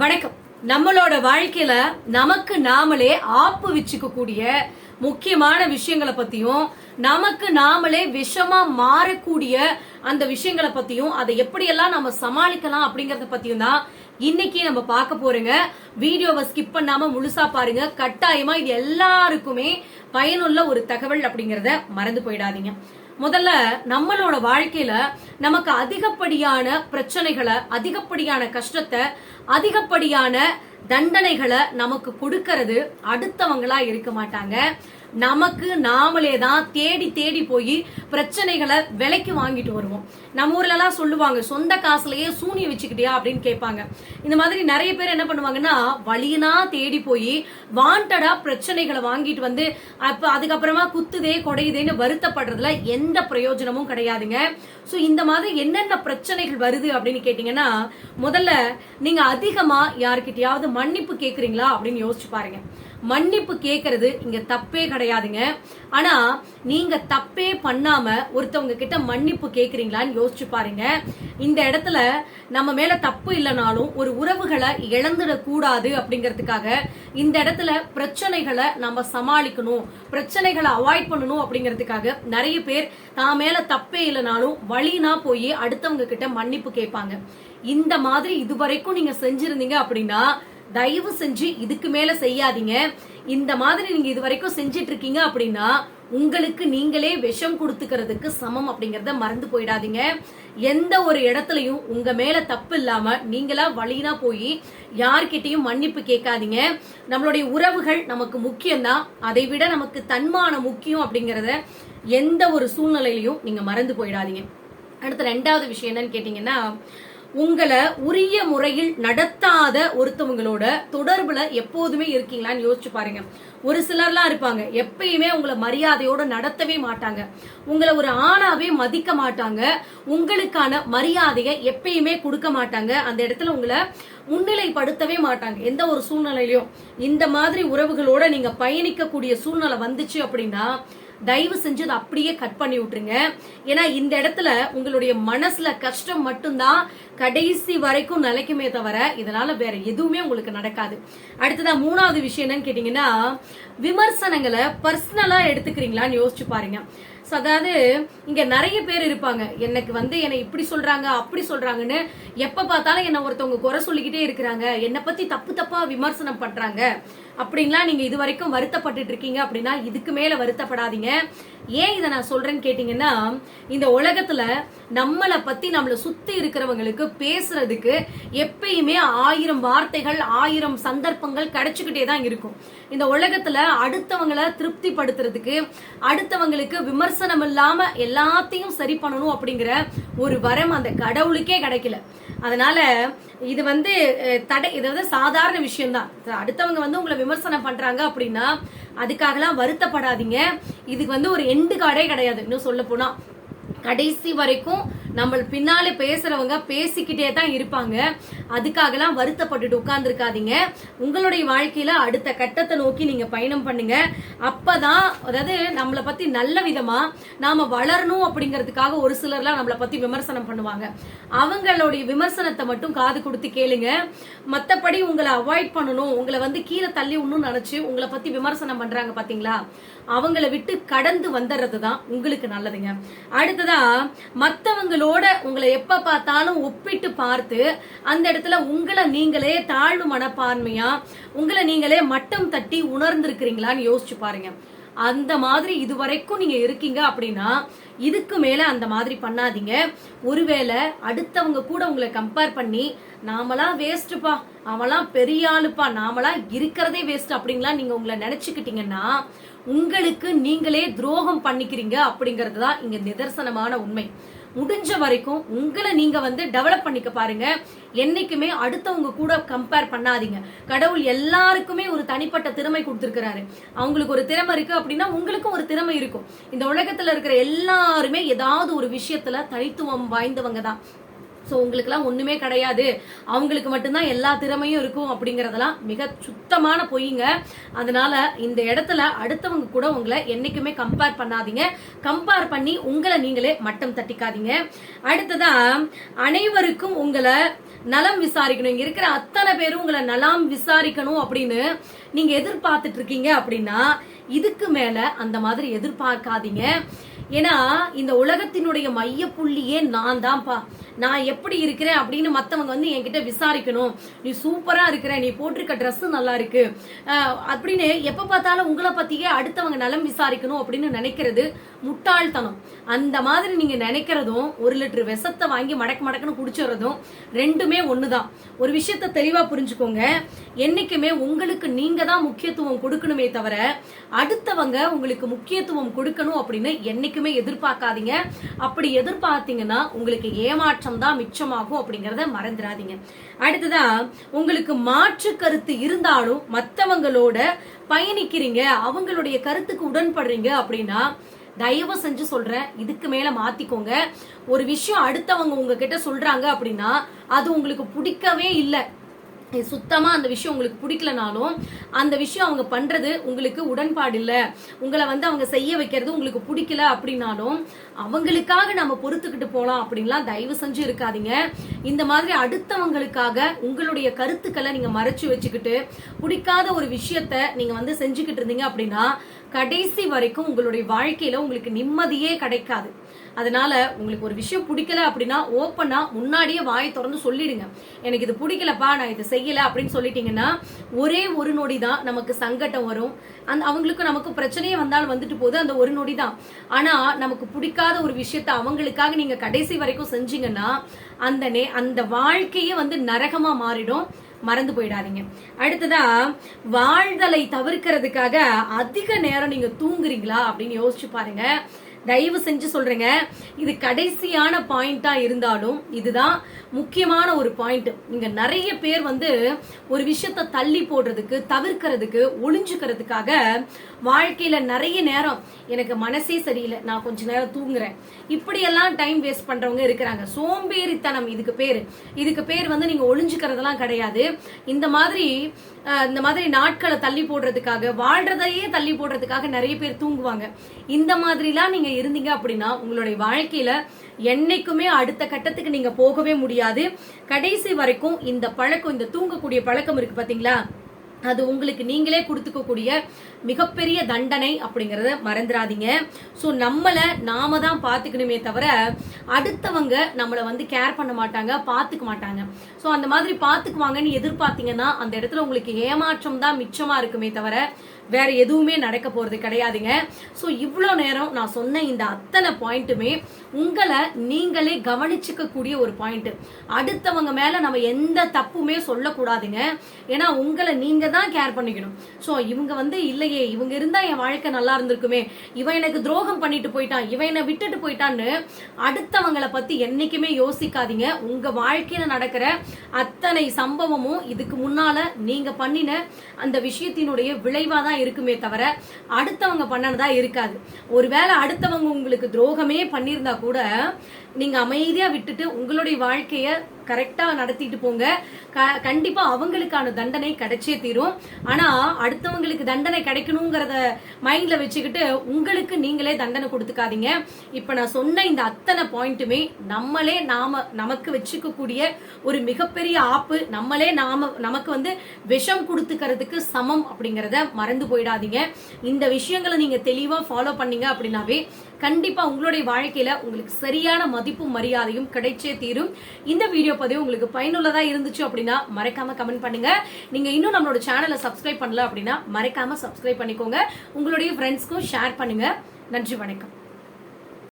வணக்கம். நம்மளோட வாழ்க்கையில நமக்கு நாமளே ஆப்பு வச்சுக்க கூடிய முக்கியமான விஷயங்களை பத்தியும் நமக்கு நாமளே விஷமா மாறக்கூடிய அந்த விஷயங்களை பத்தியும் அதை எப்படியெல்லாம் நம்ம சமாளிக்கலாம் அப்படிங்கறத பத்தியும் தான் இன்னைக்கு நம்ம பார்க்க போறோங்க. வீடியோவை ஸ்கிப் பண்ணாம முழுசா பாருங்க. கட்டாயமா இது எல்லாருக்குமே பயனுள்ள ஒரு தகவல் அப்படிங்கறத மறந்து போயிடாதீங்க. முதல்ல நம்மளோட வாழ்க்கையில நமக்கு அதிகப்படியான பிரச்சனைகளை அதிகப்படியான கஷ்டத்தை அதிகப்படியான தண்டனைகளை நமக்கு கொடுக்கறது அடுத்தவங்களா இருக்க மாட்டாங்க. நமக்கு நாமளே தான் தேடி தேடி போய் பிரச்சனைகளை விலைக்கு வாங்கிட்டு வருவோம். நம்ம ஊர்லலாம் சொல்லுவாங்க சொந்த காசுலயே சூனிய வச்சுக்கிட்டியா? அப்படின்னு கேட்பாங்க. இந்த மாதிரி நிறைய பேர் என்ன பண்ணுவாங்கன்னா வழியினா தேடி போய் வாண்டடா பிரச்சனைகளை வாங்கிட்டு வந்து அப்ப அதுக்கப்புறமா குத்துதே கொடையுதேன்னு வருத்தப்படுறதுல எந்த பிரயோஜனமும் கிடையாதுங்க. ஸோ இந்த மாதிரி என்னென்ன பிரச்சனைகள் வருது அப்படின்னு கேட்டீங்கன்னா முதல்ல நீங்க அதிகமா யாருக்கிட்டையாவது மன்னிப்பு கேட்குறீங்களா அப்படின்னு யோசிச்சு பாருங்க. மன்னிப்பு கேட்கறது இங்க தப்பே கிடையாதுங்க. ஆனா நீங்க தப்பே பண்ணாம ஒருத்தவங்க கிட்ட மன்னிப்பு கேக்குறீங்களான்னு யோசிச்சு பாருங்க. இந்த இடத்துல நம்ம மேல தப்பு இல்லைனாலும் ஒரு உறவுகளை இழந்துடக் கூடாது அப்படிங்கறதுக்காக இந்த இடத்துல பிரச்சனைகளை நம்ம சமாளிக்கணும். பிரச்சனைகளை அவாய்ட் பண்ணணும் அப்படிங்கறதுக்காக நிறைய பேர் தான் மேல தப்பே இல்லைனாலும் வழினா போய் அடுத்தவங்க கிட்ட மன்னிப்பு கேட்பாங்க. இந்த மாதிரி இதுவரைக்கும் நீங்க செஞ்சிருந்தீங்க அப்படின்னா தயவு செஞ்சு இதுக்கு மேல செய்யாதீங்க. இந்த மாதிரி நீங்க இது வரைக்கும் செஞ்சிட்டு இருக்கீங்க அப்படின்னா உங்களுக்கு நீங்களே விஷம் கொடுத்துக்கிறதுக்கு சமம் அப்படிங்கறத மறந்து போயிடாதீங்க. எந்த ஒரு இடத்துலயும் உங்க மேல தப்பு இல்லாம நீங்களா வழினா போய் யார்கிட்டயும் மன்னிப்பு கேட்காதீங்க. நம்மளுடைய உறவுகள் நமக்கு முக்கியம்தான். அதை விட நமக்கு தன்மானம் முக்கியம் அப்படிங்கறத எந்த ஒரு சூழ்நிலையிலையும் நீங்க மறந்து போயிடாதீங்க. அடுத்த ரெண்டாவது விஷயம் என்னன்னு கேட்டீங்கன்னா உங்களை உரிய முறையில் நடத்தாத ஒருத்தவங்களோட தொடர்புல எப்போதுமே இருக்கீங்களான்னு யோசிச்சு பாருங்க. ஒரு சிலர்லாம் இருப்பாங்க. எப்பயுமே உங்களை மரியாதையோட நடத்தவே மாட்டாங்க. உங்களை ஒரு ஆணாவே மதிக்க மாட்டாங்க. உங்களுக்கான மரியாதையை எப்பயுமே கொடுக்க மாட்டாங்க. அந்த இடத்துல உங்களை முன்னிலைப்படுத்தவே மாட்டாங்க. எந்த ஒரு சூழ்நிலையிலும் இந்த மாதிரி உறவுகளோட நீங்க பயணிக்கக்கூடிய சூழ்நிலை வந்துச்சு அப்படின்னா தயவு செஞ்சு அதை அப்படியே கட் பண்ணி விட்டுருங்க. ஏன்னா இந்த இடத்துல உங்களுடைய மனசுல கஷ்டம் மட்டும்தான் கடைசி வரைக்கும் நிலைக்குமே தவிர இதனால வேற எதுவுமே உங்களுக்கு நடக்காது. அடுத்ததா மூணாவது விஷயம் என்னன்னு கேட்டீங்கன்னா விமர்சனங்களை பர்சனலா எடுத்துக்கிறீங்களான்னு யோசிச்சு பாருங்க. ஸோ அதாவது இங்க நிறைய பேர் இருப்பாங்க. எனக்கு வந்து என்னை இப்படி சொல்றாங்க அப்படி சொல்றாங்கன்னு எப்ப பார்த்தாலும் என்ன ஒருத்தவங்க குறை சொல்லிக்கிட்டே இருக்கிறாங்க. என்னை பத்தி தப்பு தப்பா விமர்சனம் பண்றாங்க. அப்படின்லாம் நீங்க இது வரைக்கும் வருத்தப்பட்டு இருக்கீங்க அப்படின்னா இதுக்கு மேல வருத்தப்படாதீங்க. ஏன் இதை நான் சொல்றேன்னு கேட்டீங்கன்னா இந்த உலகத்துல நம்மளை பத்தி நம்மளை சுத்தி இருக்கிறவங்களுக்கு பேசுறதுக்கு எப்பயுமே ஆயிரம் வார்த்தைகள் ஆயிரம் சந்தர்ப்பங்கள் கிடைச்சுக்கிட்டே தான் இருக்கும். இந்த உலகத்துல அடுத்தவங்களை திருப்திப்படுத்துறதுக்கு அடுத்தவங்களுக்கு விமர்சனம் இல்லாம எல்லாத்தையும் சரி பண்ணணும் அப்படிங்கிற ஒரு வரம் அந்த கடவுளுக்கே கிடைக்கல. அதனால இது வந்து தடை இது வந்து சாதாரண விஷயம் தான் அடுத்தவங்க வந்து உங்களை விமர்சனம் பண்றாங்க அப்படின்னா அதுக்காகலாம் வருத்தப்படாதீங்க. இதுக்கு வந்து ஒரு எண்டு கார்டே கிடையாது. இன்னும் சொல்ல போனா. கடைசி வரைக்கும் நம்ம பின்னாலே பேசுறவங்க பேசிக்கிட்டே தான் இருப்பாங்க. அதுக்காகலாம் வருத்தப்பட்டுட்டு உட்கார்ந்துருக்காதீங்க. உங்களுடைய வாழ்க்கையில அடுத்த கட்டத்தை நோக்கி நீங்க பயணம் பண்ணுங்க. அப்பதான் அதாவது நம்மளை பத்தி நல்ல விதமா நாம வளரணும் அப்படிங்கிறதுக்காக ஒரு சிலர்லாம் நம்மளை பத்தி விமர்சனம் பண்ணுவாங்க. அவங்களுடைய விமர்சனத்தை மட்டும் காது கொடுத்து கேளுங்க. மத்தபடி உங்களை அவாய்ட் பண்ணணும். உங்களை வந்து கீழே தள்ளி விடணும்னு நினைச்சு உங்களை பத்தி விமர்சனம் பண்றாங்க பாத்தீங்களா? அவங்கள விட்டு கடந்து வந்துடுறது தான் உங்களுக்கு நல்லதுங்க. அடுத்ததா உங்களோட உங்களை எப்ப பார்த்தாலும் ஒப்பிட்டு பார்த்து அந்த இடத்துல உங்களை நீங்களே தாழ்வு மனப்பான்மையா உங்களை நீங்களே மட்டம் தட்டி உணர்ந்திருக்கிறீங்களான்னு யோசிச்சு பாருங்க. அந்த மாதிரி இதுவரைக்கும் நீங்க இருக்கீங்க அப்படின்னா இதுக்கு மேல அந்த மாதிரி பண்ணாதீங்க. ஒருவேளை அடுத்தவங்க கூட உங்களை கம்பேர் பண்ணி நாமலாம் வேஸ்ட்டுப்பா அவெல்லாம் பெரிய ஆளுப்பா நாமலாம் இருக்கிறதே வேஸ்ட் அப்படின்லாம் நீங்க உங்களை நினைச்சுக்கிட்டீங்கன்னா உங்களுக்கு நீங்களே துரோகம் பண்ணிக்கிறீங்க அப்படிங்கிறது தான் இங்க நிதர்சனமான உண்மை. முடிஞ்ச வரைக்கும் உங்களை நீங்க வந்து டெவலப் பண்ணிக்க பாருங்க. என்னைக்குமே அடுத்தவங்க கூட கம்பேர் பண்ணாதீங்க. கடவுள் எல்லாருக்குமே ஒரு தனிப்பட்ட திறமை கொடுத்துருக்கிறாரு. அவங்களுக்கு ஒரு திறமை இருக்கு அப்படின்னா உங்களுக்கும் ஒரு திறமை இருக்கும். இந்த உலகத்துல இருக்கிற எல்லாருமே ஏதாவது ஒரு விஷயத்துல தனித்துவம் வாய்ந்தவங்க தான். ஸோ உங்களுக்குலாம் ஒன்றுமே கிடையாது. அவங்களுக்கு மட்டும்தான் எல்லா திறமையும் இருக்கும் அப்படிங்கிறதெல்லாம் மிக சுத்தமான பொய்ங்க. அதனால இந்த இடத்துல அடுத்தவங்க கூட உங்களை என்றைக்குமே கம்பேர் பண்ணாதீங்க. கம்பேர் பண்ணி உங்களை நீங்களே மட்டம் தட்டிக்காதீங்க. அடுத்ததா அனைவருக்கும் உங்களை நலம் விசாரிக்கணும். இங்க இருக்கிற அத்தனை பேரும் உங்களை நலம் விசாரிக்கணும் அப்படின்னு நீங்க எதிர்பார்த்துட்டு இருக்கீங்க அப்படின்னா இதுக்கு மேல அந்த மாதிரி எதிர்பார்க்காதீங்க. ஏன்னா இந்த உலகத்தினுடைய மைய புள்ளியே நான் தான்ப்பா நான் எப்படி இருக்கிறேன் அப்படின்னு மற்றவங்க வந்து என்கிட்ட விசாரிக்கணும். நீ சூப்பரா இருக்கிற நீ போட்டிருக்க ட்ரெஸ்ஸும் நல்லா இருக்கு. அப்படின்னு எப்ப பார்த்தாலும் உங்களை பத்தியே அடுத்தவங்க நலம் விசாரிக்கணும் அப்படின்னு நினைக்கிறது முட்டாள்தனம். அந்த மாதிரி நீங்க நினைக்கிறதும் ஒரு லிட்டர் விஷத்தை வாங்கி மடக்கு மடக்குன்னு குடிச்சிடுறதும் ரெண்டுமே ஒண்ணுதான். ஒரு விஷயத்த தெளிவா புரிஞ்சுக்கோங்க. என்னைக்குமே உங்களுக்கு நீங்க தான் முக்கியத்துவம் கொடுக்கணுமே தவிர அடுத்தவங்க உங்களுக்கு முக்கியத்துவம் கொடுக்கணும் அப்படின்னு என்னைக்கு என்னைக்குமே எதிர்பார்க்காதீங்க. அப்படி எதிர்பார்த்தீங்கன்னா உங்களுக்கு ஏமாற்றம் தான் மிச்சமாகும் அப்படிங்கறத மறந்துடாதீங்க. அடுத்ததா உங்களுக்கு மாற்று கருத்து இருந்தாலும் மற்றவங்களோட பயணிக்கிறீங்க அவங்களுடைய கருத்துக்கு உடன்படுறீங்க அப்படின்னா தயவு செஞ்சு சொல்றேன் இதுக்கு மேல மாத்திக்கோங்க. ஒரு விஷயம் அடுத்தவங்க உங்ககிட்ட சொல்றாங்க அப்படின்னா அது உங்களுக்கு பிடிக்கவே இல்லை. சுத்தமாக அந்த விஷயம் உங்களுக்கு பிடிக்கலனாலும் அந்த விஷயம் அவங்க பண்ணுறது உங்களுக்கு உடன்பாடு இல்லை உங்களை வந்து அவங்க செய்ய வைக்கிறது உங்களுக்கு பிடிக்கல அப்படின்னாலும் அவங்களுக்காக நம்ம பொறுத்துக்கிட்டு போகலாம் அப்படின்லாம் தயவு செஞ்சு இருக்காதீங்க. இந்த மாதிரி அடுத்தவங்களுக்காக உங்களுடைய கருத்துக்களை நீங்கள் மறைச்சு வச்சுக்கிட்டு பிடிக்காத ஒரு விஷயத்த நீங்கள் வந்து செஞ்சுக்கிட்டு இருந்தீங்க அப்படின்னா கடைசி வரைக்கும் உங்களுடைய வாழ்க்கையில் உங்களுக்கு நிம்மதியே கிடைக்காது. அதனால உங்களுக்கு ஒரு விஷயம் பிடிக்கல அப்படின்னா ஓப்பனா முன்னாடியே வாயை திறந்து சொல்லிடுங்க. எனக்கு இது பிடிக்கலப்பா நான் இதை செய்யல அப்படின்னு சொல்லிட்டீங்கன்னா ஒரே ஒரு நொடி தான் நமக்கு சங்கடம் வரும். அந்த அவங்களுக்கு நமக்கு பிரச்சனையே வந்தாலும் வந்துட்டு போகுது அந்த ஒரு நொடி தான். ஆனா நமக்கு பிடிக்காத ஒரு விஷயத்த அவங்களுக்காக நீங்க கடைசி வரைக்கும் செஞ்சீங்கன்னா அந்த நே அந்த வாழ்க்கையே வந்து நரகமா மாறிடும். மறந்து போயிடாதீங்க. அடுத்ததா வாழ்தலை தவிர்க்கிறதுக்காக அதிக நேரம் நீங்க தூங்குறீங்களா அப்படின்னு யோசிச்சு பாருங்க. தயவு செஞ்சு சொல்றேங்க. இது கடைசியான பாயிண்டா இருந்தாலும் இதுதான் முக்கியமான ஒரு பாயிண்ட். நீங்க நிறைய பேர் வந்து ஒரு விஷயத்த தள்ளி போடுறதுக்கு தவிர்க்கிறதுக்கு ஒளிஞ்சுக்கிறதுக்காக வாழ்க்கையில நிறைய நேரம் எனக்கு மனசே சரியில்லை. நான் கொஞ்ச நேரம் தூங்குறேன். இப்படியெல்லாம் டைம் வேஸ்ட் பண்றவங்க இருக்கிறாங்க. சோம்பேறித்தனம் இதுக்கு பேர். இதுக்கு பேர் வந்து நீங்க ஒளிஞ்சுக்கிறதெல்லாம் கிடையாது. இந்த மாதிரி இந்த மாதிரி நாட்களை தள்ளி போடுறதுக்காக வாழ்றதையே தள்ளி போடுறதுக்காக நிறைய பேர் தூங்குவாங்க. இந்த மாதிரிலாம் நீங்க இருந்தீங்க அப்படின்னா உங்களுடைய வாழ்க்கையில என்னைக்குமே அடுத்த கட்டத்துக்கு நீங்க போகவே முடியாது. கடைசி வரைக்கும் இந்த பழக்கம் இந்த தூங்கக்கூடிய பழக்கம் இருக்கு பாத்தீங்களா? அது உங்களுக்கு நீங்களே கொடுத்துக்கக்கூடிய மிகப்பெரிய தண்டனை அப்படிங்கறத மறந்துடாதீங்க. ஸோ நம்மளை நாம தான் பார்த்துக்கணுமே தவிர அடுத்தவங்க நம்மளை வந்து கேர் பண்ண மாட்டாங்க பார்த்துக்க மாட்டாங்க. ஸோ அந்த மாதிரி பார்த்துக்குவாங்கன்னு எதிர்பார்த்தீங்கன்னா அந்த இடத்துல உங்களுக்கு ஏமாற்றம் தான் மிச்சமா இருக்குமே தவிர வேற எதுவுமே நடக்க போறது கிடையாதுங்க. ஸோ இவ்வளோ நேரம் நான் சொன்ன இந்த அத்தனை பாயிண்ட்டுமே உங்களை நீங்களே கவனிச்சுக்க கூடிய ஒரு பாயிண்ட் அடுத்தவங்க மேல நம்ம எந்த தப்புமே சொல்லக்கூடாதுங்க. ஏன்னா உங்களை நீங்க தான் கேர் பண்ணிக்கணும். ஸோ இவங்க வந்து இல்லையே இவங்க இருந்தா என் வாழ்க்கை நல்லா இருந்திருக்குமே. இவன் எனக்கு துரோகம் பண்ணிட்டு போயிட்டான் இவன் என்னை விட்டுட்டு போயிட்டான்னு அடுத்தவங்களை பத்தி என்னைக்குமே யோசிக்காதீங்க. உங்க வாழ்க்கையில நடக்கிற அத்தனை சம்பவமும் இதுக்கு முன்னால நீங்க பண்ணின அந்த விஷயத்தினுடைய விளைவா தான் இருக்குமே தவிர அடுத்தவங்க பண்ணனதா இருக்காது. ஒருவேளை அடுத்தவங்க உங்களுக்கு துரோகமே பண்ணியிருந்தா கூட நீங்க அமைதியா விட்டுட்டு உங்களுடைய வாழ்க்கைய கரெக்டா நடத்திட்டு போங்க. க- கண்டிப்பா அவங்களுக்கான தண்டனை கிடைச்சே தீரும். ஆனா அடுத்தவங்களுக்கு தண்டனை கிடைக்கணுங்கிறத மைண்ட்ல வச்சுக்கிட்டு உங்களுக்கு நீங்களே தண்டனை கொடுத்துக்காதீங்க. இப்ப நான் சொன்ன இந்த அத்தனை பாயிண்ட்டுமே நம்மளே நாம நமக்கு வச்சுக்கக்கூடிய ஒரு மிகப்பெரிய ஆப்பு. நம்மளே நாம நமக்கு வந்து விஷம் கொடுத்துக்கிறதுக்கு சமம் அப்படிங்கறத மறந்து போயிடாதீங்க. இந்த விஷயங்களை நீங்க தெளிவா ஃபாலோ பண்ணீங்க அப்படின்னாவே கண்டிப்பா உங்களுடைய வாழ்க்கையில உங்களுக்கு சரியான மதிப்பும் மரியாதையும் கிடைச்சே தீரும். இந்த வீடியோ பதிவு உங்களுக்கு பயனுள்ளதா இருந்துச்சு அப்படின்னா மறக்காம கமெண்ட் பண்ணுங்க. நீங்க இன்னும் நம்மளோட சேனலை சப்ஸ்கிரைப் பண்ணல அப்படின்னா மறக்காம சப்ஸ்கிரைப் பண்ணிக்கோங்க. உங்களுடைய ஃப்ரெண்ட்ஸ்க்கும் ஷேர் பண்ணுங்க. நன்றி வணக்கம்.